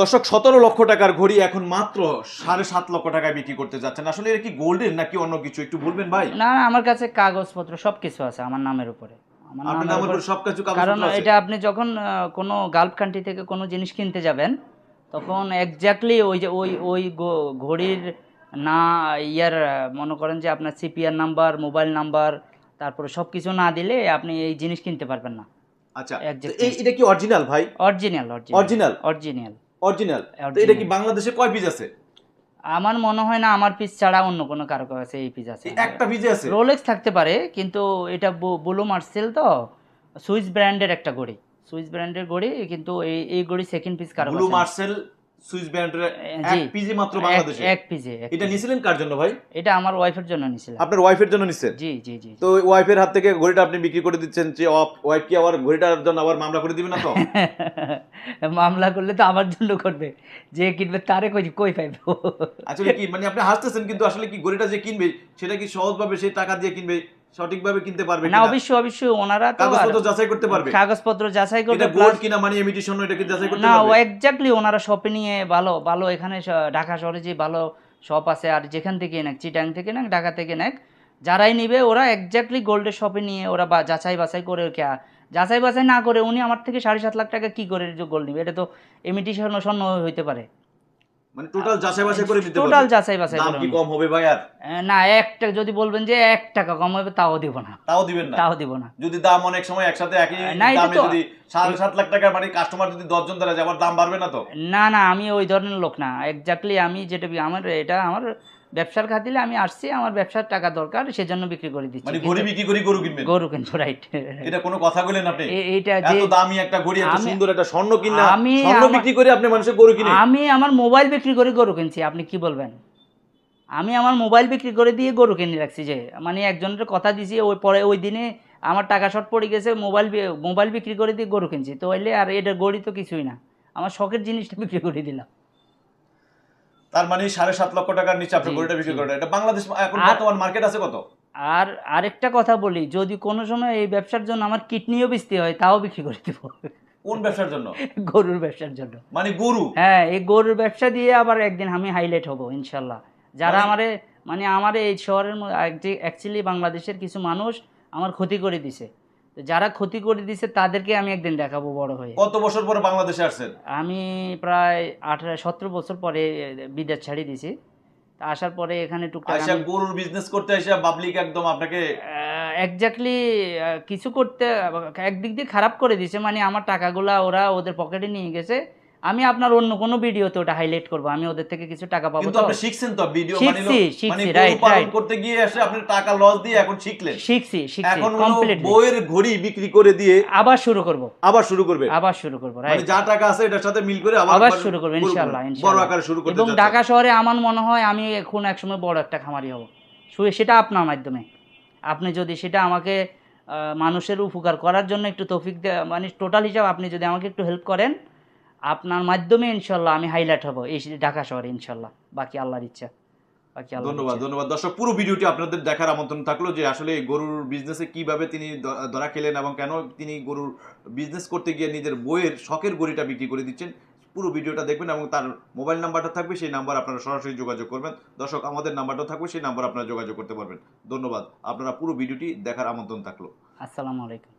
দর্শক সতেরো লক্ষ টাকার ঘড়ি এখন মাত্র সাড়ে সাত লক্ষ টাকায় বিক্রি করতে যাচ্ছেন। আসলে এটা কি গোল্ডেন নাকি অন্য কিছু? একটু বলবেন ভাই। না আমার কাছে কাগজপত্র সব কিছু আছে আমার নামের উপরে। কারণ এটা আপনি যখন কোনো গালফ কান্ট্রি থেকে কোনো জিনিস কিনতে যাবেন তখন এক্স্যাক্টলি ওই যে ওই ওই ঘড়ির না ইয়ার মনে করেন যে আপনার সিপিআর নাম্বার মোবাইল নাম্বার তারপরে সব কিছু না দিলে আপনি এই জিনিস কিনতে পারবেন না। আচ্ছা এটা কি অরিজিনাল ভাই? অরিজিনাল অরিজিনাল অরিজিনাল অরিজিনাল এটা কি বাংলাদেশে কয় পিস আছে? আমার মনে হয় না আমার পিস ছাড়া অন্য কোনো কারও কাছে এই পিস আছে। একটা পিস আছে? রোলেক্স থাকতে পারে কিন্তু এটা ব্লু মার্সেল তো সুইস ব্র্যান্ডের একটা ঘড়ি সুইস ব্র্যান্ডের ঘড়ি কিন্তু এই এই ঘড়ি সেকেন্ড পিস কারও ব্লু। মার্সেল সুইস ব্র্যান্ডের এক পিসি মাত্র বাংলাদেশে? এক এক এটা নিছিলেন কার জন্য ভাই? এটা আমার ওয়াইফের জন্য নিছিলাম। আপনার ওয়াইফের জন্য নিছেন? জি জি জি। তো ওয়াইফের হাত থেকে ঘড়িটা আপনি বিক্রি করে দিচ্ছেন যে ওয়াইফ কি আবার ঘড়িটার জন্য আবার মামলা করে দিবে না তো? মামলা করলে তো আমার জন্য করবে। যে কিনবে তারে কই কই পাইবো? আসলে কি মানে আপনি হাসতেছেন কিন্তু আসলে কি ঘড়িটা যে কিনবে সেটা কি সহজভাবে সেই টাকা দিয়ে কিনবে? সঠিকভাবে কিনতে পারবে না অবশ্যই অবশ্যই ওনারা তো কাগজপত্র যাচাই করতে পারবে। কাগজপত্র যাচাই করবে এটা গোল্ড কিনা মানে ইমিটেশন এটা কি যাচাই করতে না পারবে? এক্স্যাক্টলি ওনারা শপে নিয়ে ভালো ভালো এখানে ঢাকা শহরে যে ভালো শপ আছে আর যেখান থেকে নেক চিটাং থেকে নেক ঢাকা থেকে নেক যারাই নিবে ওরা এক্স্যাক্টলি গোল্ডের শপে নিয়ে ওরা বা- যাচাই বাছাই করে কে- যাচাই বাছাই না করে উনি আমার থেকে সাড়ে সাত লাখ টাকা কি করে গোল্ড নিবে? এটা তো ইমিটেশন স্বর্ণ হইতে পারে। মানে টোটাল যাচাই বাছাই করে টোটাল যাচাই বাছাই দাম কি কম হবে ভাই আর? না একটা যদি বলবেন যে 1 টাকা কম হবে তাও দিব না। তাও দিবেন না? তাও দিব না। যদি দাম অনেক সময় একসাথে একই দামে যদি সাড়ে সাত লাখ টাকার মানে কাস্টমার যদি দশজন ধরে যায় আবার দাম বাড়বে না তো? না না আমি ওই ধরনের লোক না। এক্স্যাক্টলি আমি যেটা আমার এটা আমার ব্যবসার খাতিলে আমি আসছি আমার ব্যবসার টাকা দরকার সেজন্য বিক্রি করে দিচ্ছি। মানে ঘড়ি বিক্রি করে গরু কিনবেন? গরু কিন্তু রাইট এটা কোনো কথা বললেন আপনি? এইটা যে এত দামি একটা ঘড়ি এত সুন্দর একটা স্বর্ণ কিনা আমি স্বর্ণ বিক্রি করে আপনি মানুষের গরু কিনে আমি আমার মোবাইল বিক্রি করে গরু কিনছি আপনি কি বলবেন? আমি আমার মোবাইল বিক্রি করে দিয়ে গরু কিনে রাখছি যে মানে একজনের কথা দিছি ওই পরে ওই দিনে আমার টাকা শর্ট পড়ে গেছে মোবাইল মোবাইল বিক্রি করে দিয়ে গরু কিনছি তো এলে আর এটা গড়ি তো কিছুই না। আমার শখের জিনিসটা বিক্রি করে দিলাম। তার মানে সাড়ে সাত লক্ষ টাকার নিচে আপনি গরুটা বিক্রি করেন। এটা বাংলাদেশ এখন বর্তমান মার্কেট আছে কত? আর আরেকটা কথা বলি যদি কোনো সময় এই ব্যবসার জন্য আমার কিডনিও বেচতে হয় তাও বিক্রি করে দেব। কোন ব্যবসার জন্য? গরুর ব্যবসার জন্য। মানে গরু? হ্যাঁ এই গরুর ব্যবসা দিয়ে আবার একদিন আমি হাইলাইট হব ইনশাল্লাহ। যারা মানে- আমারে মানে আমার এই শহরের অ্যাকচুয়ালি বাংলাদেশের কিছু মানুষ আমার ক্ষতি করে দিছে। যারা ক্ষতি করে দিছে তাদেরকে আমি একদিন দেখাবো বড় হয়ে। কত বছর পরে বাংলাদেশে আসছেন? আমি প্রায় আঠারো সতেরো বছর পরে বিদেশ ছাড়িয়ে দিছি। আসার পরে এখানে টুকটাক আইসা গরুর বিজনেস করতে আইসা পাবলিক একদম আপনাকে এক্স্যাক্টলি কিছু করতে একদিক দিয়ে খারাপ করে দিছে। মানে আমার টাকাগুলা ওরা ওদের পকেটে নিয়ে গেছে। আমি আপনার অন্য কোনো ভিডিওতে ওটা হাইলাইট করব আমি ওদের থেকে কিছু টাকা পাবো কিন্তু তো? আপনি শিখছেন তো ভিডিও মানে শিখছি, শিখছি, মানে right, গরু করতে গিয়ে এসে আপনি টাকা লস দিয়ে এখন শিখলেন। শিখছি শিখছি এখন হলো কমপ্লিটলি বইয়ের ঘড়ি বিক্রি করে দিয়ে আবার শুরু করব। আবার শুরু করবে আবার শুরু করব রাইট মানে যা টাকা আছে এটার সাথে মিল করে আবার আবার শুরু করব ইনশাআল্লাহ বড় আকারে শুরু করতে এবং ঢাকা শহরে আমার মনে হয় আমি এখন একসময় বড় একটা খামারি হব। শুয়ে সেটা আপনার মাধ্যমে। আপনি যদি সেটা আমাকে আহ, মানুষের উপকার করার জন্য একটু তৌফিক মানে টোটাল হিসাব আপনি যদি আমাকে একটু হেল্প করেন আপনার মাধ্যমে ইনশাল্লাহ আমি হাইলাইট হব এই ঢাকা শহরে ইনশাল্লাহ। বাকি আল্লাহর ইচ্ছা। ধন্যবাদ ধন্যবাদ। দর্শক পুরো ভিডিওটি আপনাদের দেখার আমন্ত্রণ থাকল যে আসলে গরুর বিজনেসে কীভাবে তিনি ধরা খেলেন এবং কেন তিনি গরুর বিজনেস করতে গিয়ে নিজের বইয়ের শখের গড়িটা বিক্রি করে দিচ্ছেন। পুরো ভিডিওটা দেখবেন এবং তার মোবাইল নাম্বারটা থাকবে সেই নাম্বার আপনারা সরাসরি যোগাযোগ করবেন। দর্শক আমাদের নাম্বারটাও থাকবে সেই নাম্বার আপনারা যোগাযোগ করতে পারবেন। ধন্যবাদ। আপনারা পুরো ভিডিওটি দেখার আমন্ত্রণ থাকল। আসসালামু আলাইকুম।